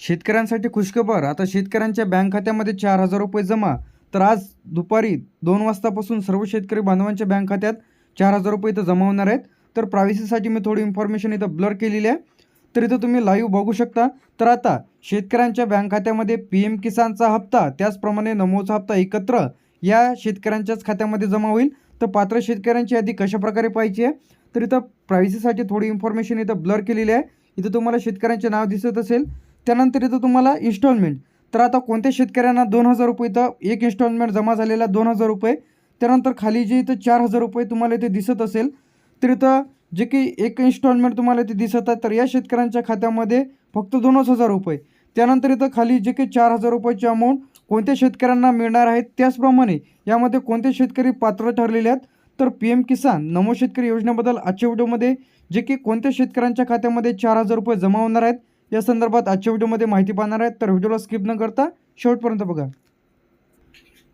शेतकऱ्यांसाठी खुशखबर. आता शेतकऱ्यांच्या बँक खात्यामध्ये चार हजार रुपये जमा. तर आज दुपारी दोन वाजतापासून सर्व शेतकरी बांधवांच्या बँक खात्यात चार हजार रुपये इथं जमा होणार आहेत. तर प्रायव्हसीसाठी मी थोडी इन्फॉर्मेशन इथं ब्लर केलेली आहे. तर इथं तुम्ही लाईव्ह बघू शकता. तर आता शेतकऱ्यांच्या बँक खात्यामध्ये पी एम किसानचा हप्ता त्याचप्रमाणे नमोचा हप्ता एकत्र या शेतकऱ्यांच्याच खात्यामध्ये जमा होईल. तर पात्र शेतकऱ्यांची यादी कशाप्रकारे पाहिजे आहे? तर इथं प्रायव्हसीसाठी थोडी इन्फॉर्मेशन इथं ब्लर केलेली आहे. इथं तुम्हाला शेतकऱ्यांचे नाव दिसत असेल. त्यानंतर इथं तुम्हाला इन्स्टॉलमेंट तर आता कोणत्या शेतकऱ्यांना दोन हजार रुपये इथं एक इन्स्टॉलमेंट जमा झालेला दोन हजार रुपये. त्यानंतर खाली जे इथं चार हजार रुपये तुम्हाला इथे दिसत असेल तर इथं जे की एक इन्स्टॉलमेंट तुम्हाला इथे दिसत आहे तर या शेतकऱ्यांच्या खात्यामध्ये फक्त दोनच हजार रुपये. त्यानंतर इथं खाली जे काही चार हजार रुपयाची अमाऊंट कोणत्या शेतकऱ्यांना मिळणार आहेत त्याचप्रमाणे यामध्ये कोणते शेतकरी पात्र ठरलेले आहेत तर पी एम किसान नमो शेतकरी योजनेबद्दल आजच्या व्हिडिओमध्ये जे की कोणत्या शेतकऱ्यांच्या खात्यामध्ये चार हजार रुपये जमा होणार आहेत या संदर्भात आजच्या व्हिडिओमध्ये माहिती पाहणार आहेत. तर व्हिडिओला स्किप न करता शेवटपर्यंत बघा.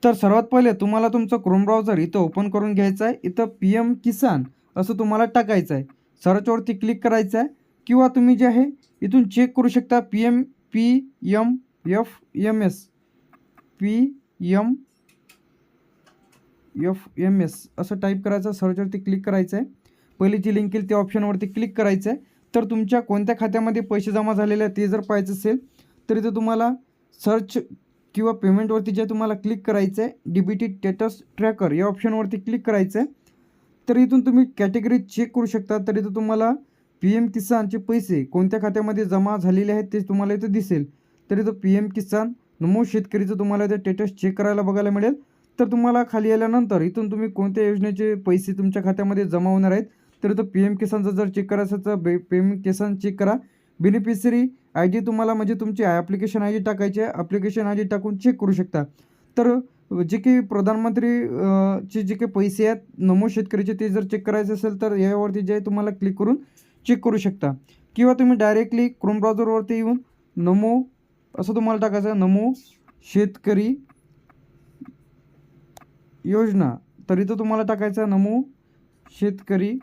तर सर्वात पहिले तुम्हाला तुमचं क्रोम ब्राउझर इथं ओपन करून घ्यायचं आहे. इथं पी एम किसान असं तुम्हाला टाकायचं आहे. सर्चवरती क्लिक करायचं आहे. किंवा तुम्ही जे आहे इथून चेक करू शकता P M P M F M S P M F M S असं टाईप करायचं सर्चवरती क्लिक करायचं आहे. पहिली जी लिंक येईल त्या ऑप्शनवरती क्लिक करायचं आहे. तर तुमच्या कोणत्या खात्यामध्ये पैसे जमा झालेले आहेत ते जर पाहायचं असेल तर इथं तुम्हाला सर्च किंवा पेमेंटवरती जे तुम्हाला क्लिक करायचं आहे D B T status tracker या ऑप्शनवरती क्लिक करायचं आहे तर इथून तुम्ही कॅटेगरी चेक करू शकता. तर इथं तुम्हाला पी एम किसानचे पैसे कोणत्या खात्यामध्ये जमा झालेले आहेत ते तुम्हाला इथं दिसेल. तर इथं पी एम किसान नमो शेतकरीचं तुम्हाला इथं स्टेटस चेक करायला बघायला मिळेल. तर तुम्हाला खाली आल्यानंतर इथून तुम्ही कोणत्या योजनेचे पैसे तुमच्या खात्यामध्ये जमा होणार आहेत तर इथं पी एम किसानचं जर चेक करायचं तर बे पी एम किसान चेक करा बेनिफिशरी आय डी तुम्हाला म्हणजे तुमची ॲप्लिकेशन आय डी टाकायची आहे. ॲप्लिकेशन आय डी टाकून चेक करू शकता. तर जे काही प्रधानमंत्री चे जे काही पैसे आहेत नमो शेतकरीचे ते जर चेक करायचे असेल तर यावरती जे आहे तुम्हाला क्लिक करून चेक करू शकता. किंवा तुम्ही डायरेक्टली क्रोम ब्राउझरवरती येऊन नमो असं तुम्हाला टाकायचं आहे नमो शेतकरी योजना. तर इथं तुम्हाला टाकायचं आहे नमो शेतकरी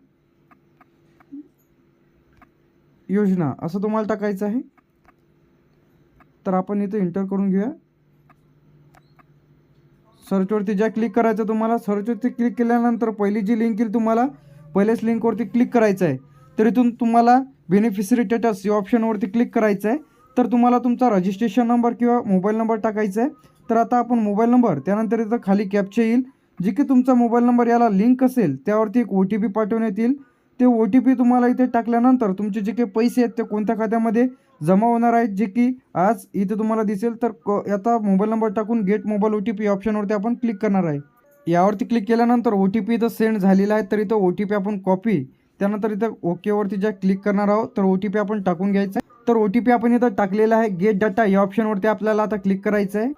योजना असं तुम्हाला टाकायचं आहे. तर आपण इथं इंटर करून घेऊया. सर्चवरती ज्या क्लिक करायचं तुम्हाला सर्चवरती क्लिक केल्यानंतर पहिली जी लिंक येईल तुम्हाला पहिल्याच लिंकवरती क्लिक करायचं आहे. तर इथून तुम्हाला बेनिफिशरी स्टेटस या ऑप्शनवरती क्लिक करायचं आहे. तर तुम्हाला तुमचा रजिस्ट्रेशन नंबर किंवा मोबाईल नंबर टाकायचा आहे. तर आता आपण मोबाईल नंबर त्यानंतर इथं खाली कॅप्चे येईल. जे की तुमचा मोबाईल नंबर याला लिंक असेल त्यावरती एक ओ टी पी पाठवण्यात येईल. ते ओ टी पी तुम्हाला इथे टाकल्यानंतर तुमचे जे काही पैसे आहेत ते कोणत्या खात्यामध्ये जमा होणार आहेत जे की आज इथे तुम्हाला दिसेल तर क आता मोबाईल नंबर टाकून get mobile O T P ऑप्शनवरती आपण क्लिक करणार आहे. यावरती क्लिक केल्यानंतर ओ टी पी इथं सेंड झालेला आहे तर इथं ओ टी पी आपण कॉपी त्यानंतर इथं ओकेवरती ज्या क्लिक करणार आहोत तर ओ टी पी आपण टाकून घ्यायचं आहे. तर ओ टी पी आपण इथं टाकलेला आहे गेट डाटा या ऑप्शनवरती आपल्याला आता क्लिक करायचं आहे.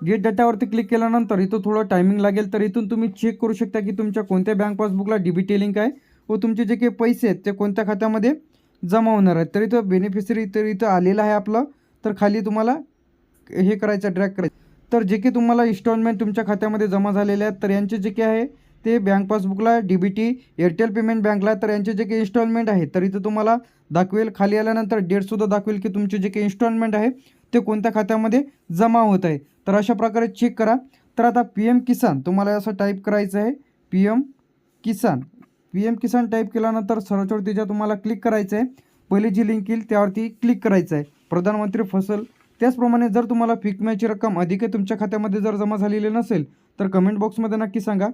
गेट डाटावरती क्लिक केल्यानंतर इथं थोडं टायमिंग लागेल तर इथून तुम्ही चेक करू शकता की तुमच्या कोणत्या बँक पासबुकला डी बी टी लिंक आहे. व तुमचे जे काही पैसे आहेत ते कोणत्या खात्यामध्ये जमा होणार आहेत? तर इथं बेनिफिशरी तर इथं आलेलं आहे आपलं. तर खाली तुम्हाला हे करायचं ट्रॅक करायचं तर जे की तुम्हाला इन्स्टॉलमेंट तुमच्या खात्यामध्ये जमा झालेले आहेत तर यांचे जे काही आहे ते bank पासबुकला D B T Airtel payment बँकला तर यांचे जे काही इन्स्टॉलमेंट आहे तर इथं तुम्हाला दाखवेल. खाली आल्यानंतर डेटसुद्धा दाखवेल की तुमचे जे काही इन्स्टॉलमेंट आहे ते कोणत्या खात्यामध्ये जमा होत आहे. तर अशा प्रकारे चेक करा. तर आता पी एम किसान तुम्हाला असं टाईप करायचं आहे. P M Kisan P M Kisan type केल्यानंतर सर्चवरती ज्या तुम्हाला क्लिक करायचं आहे. पहिली जी लिंक येईल त्यावरती क्लिक करायचं आहे. प्रधानमंत्री फसल त्याचप्रमाणे जर तुम्हाला पीक विम्याची रक्कम अधिक तुमच्या खात्यामध्ये जर जमा झालेली नसेल तर कमेंट बॉक्समध्ये नक्की सांगा.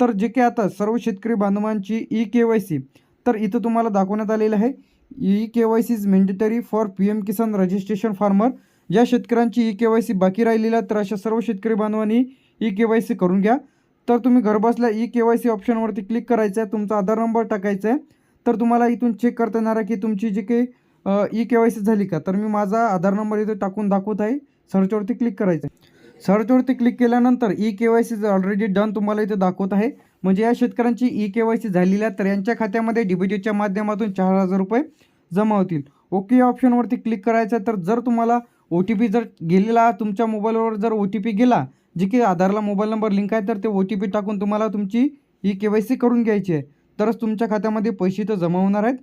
तर जे काही आता सर्व शेतकरी बांधवांची ई के वाय सी तर इथं तुम्हाला दाखवण्यात आलेलं आहे. E K Y C is mandatory for P M Kisan registration farmer ज्या शेतकऱ्यांची ई के वाय सी बाकी राहिलेल्या तर अशा सर्व शेतकरी बांधवांनी ई के वाय सी करून घ्या. तर तुम्ही घरबसल्या ई के वाय सी ऑप्शनवरती क्लिक करायचं आहे तुमचा आधार नंबर टाकायचा आहे तर तुम्हाला इथून चेक करता येणार आहे की तुमची जी काही ई के वाय सी झाली का? तर मी माझा आधार नंबर इथे टाकून दाखवत आहे. सर्चवरती क्लिक करायचं आहे सर्चवरती क्लिक केल्यानंतर e K Y C already done तुम्हाला इथे दाखवत आहे. म्हणजे या शेतकऱ्यांची ई के वाय सी झालेली आहे तर यांच्या खात्यामध्ये डीबीटीच्या माध्यमातून चार हजार रुपये जमा होतील. ओके या ऑप्शनवरती क्लिक करायचं आहे तर जर तुम्हाला ओ टी पी जर गेलेला तुमच्या मोबाईलवर जर ओ टी पी गेला जे की आधारला मोबाईल नंबर लिंक आहे तर ते ओ टी पी टाकून तुम्हाला तुमची ई के वाय सी करून घ्यायची आहे. तरच तुमच्या खात्यामध्ये पैसे इथं जमा होणार आहेत.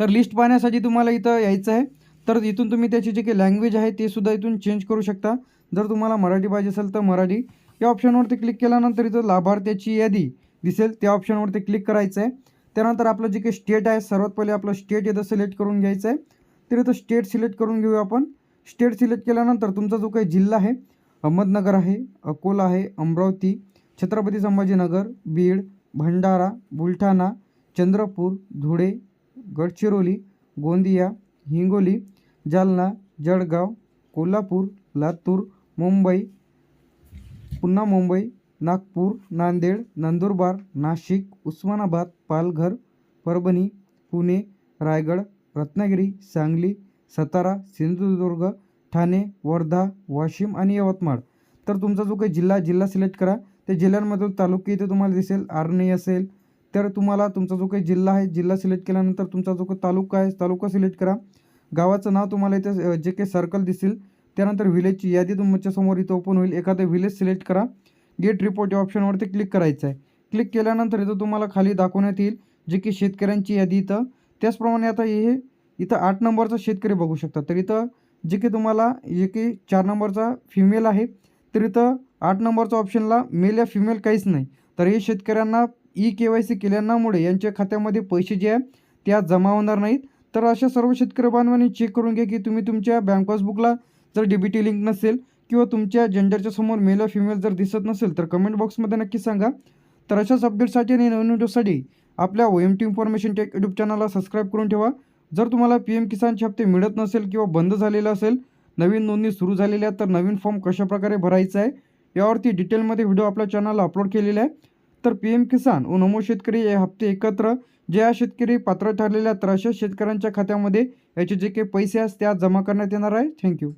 तर लिस्ट पाहण्यासाठी तुम्हाला इथं यायचं आहे. तर इथून तुम्ही त्याची जे काही लँग्वेज आहे ते सुद्धा इथून चेंज करू शकता. जर तुम्हाला मराठी पाहिजे असेल तर मराठी. या ऑप्शनवरती क्लिक केल्यानंतर इथं लाभार्थ्याची यादी दिसेल. त्या ऑप्शनवरती क्लिक करायचं आहे. त्यानंतर आपलं जे काही स्टेट आहे सर्वात पहिले आपलं स्टेट इथं सिलेक्ट करून घ्यायचं आहे. तर इथं स्टेट सिलेक्ट करून घेऊया आपण. स्टेट सिलेक्ट केल्यानंतर तुमचा जो काही जिल्हा आहे अहमदनगर आहे अकोला आहे अमरावती छत्रपती संभाजीनगर बीड भंडारा बुलढाणा चंद्रपूर धुळे गडचिरोली गोंदिया हिंगोली जालना जळगाव कोल्हापूर लातूर मुंबई पुन्हा मुंबई नागपूर नांदेड नंदुरबार नाशिक उस्मानाबाद पालघर परभणी पुणे रायगड रत्नागिरी सांगली सातारा सिंधुदुर्ग ठाणे वर्धा वाशिम आणि यवतमाळ. तर तुमचा जो काही जिल्हा जिल्हा सिलेक्ट करा. त्या जिल्ह्यांमधील तालुके इथे तुम्हाला दिसेल आर्णी असेल. तर तुम्हाला तुमचा जो काही जिल्हा आहे जिल्हा सिलेक्ट केल्यानंतर तुमचा जो काही तालुका आहे तालुका सिलेक्ट करा. गावाचं नाव तुम्हाला इथे जे काही सर्कल दिसेल त्यानंतर व्हिलेजची यादी तुमच्यासमोर इथं ओपन होईल. एखादं व्हिलेज सिलेक्ट करा. गेट रिपोर्ट या ऑप्शनवरती क्लिक करायचं आहे क्लिक केल्यानंतर इथं तुम्हाला खाली दाखवण्यात येईल जे की शेतकऱ्यांची यादी इथं. त्याचप्रमाणे आता हे इथं आठ नंबरचा शेतकरी बघू शकता. तर इथं जे की तुम्हाला जे की चार नंबरचा फिमेल आहे तर इथं आठ नंबरच्या ऑप्शनला मेल या फिमेल काहीच नाही. तर हे शेतकऱ्यांना ई के वाय सी केल्यामुळे यांच्या खात्यामध्ये पैसे जे आहे त्या जमा होणार नाहीत. तर अशा सर्व शेतकरी बांधवांनी चेक करून घ्या की तुम्ही तुमच्या बँक पासबुकला जर डीबीटी लिंक नसेल किंवा तुमच्या जेंडरच्या समोर मेल या फिमेल जर दिसत नसेल तर कमेंट बॉक्समध्ये नक्की सांगा. तर अशाच अपडेटसाठी आणि नवीन व्हिडिओसाठी आपल्या O M T information tech YouTube चॅनलला सबस्क्राईब करून ठेवा. जर तुम्हाला पी एम किसानचे हप्ते मिळत नसेल किंवा बंद झालेलं असेल नवीन नोंदणी सुरू झालेली आहे तर नवीन फॉर्म कशाप्रकारे भरायचा आहे यावरती डिटेलमध्ये व्हिडिओ आपल्या चॅनलला अपलोड केलेला आहे. तर पी एम किसान व नमो शेतकरी हे हप्ते एकत्र जे या शेतकरी पात्र ठरलेल्या तर अशा शेतकऱ्यांच्या खात्यामध्ये याचे जे काही पैसे आहेत त्या जमा करण्यात येणार आहे. थँक्यू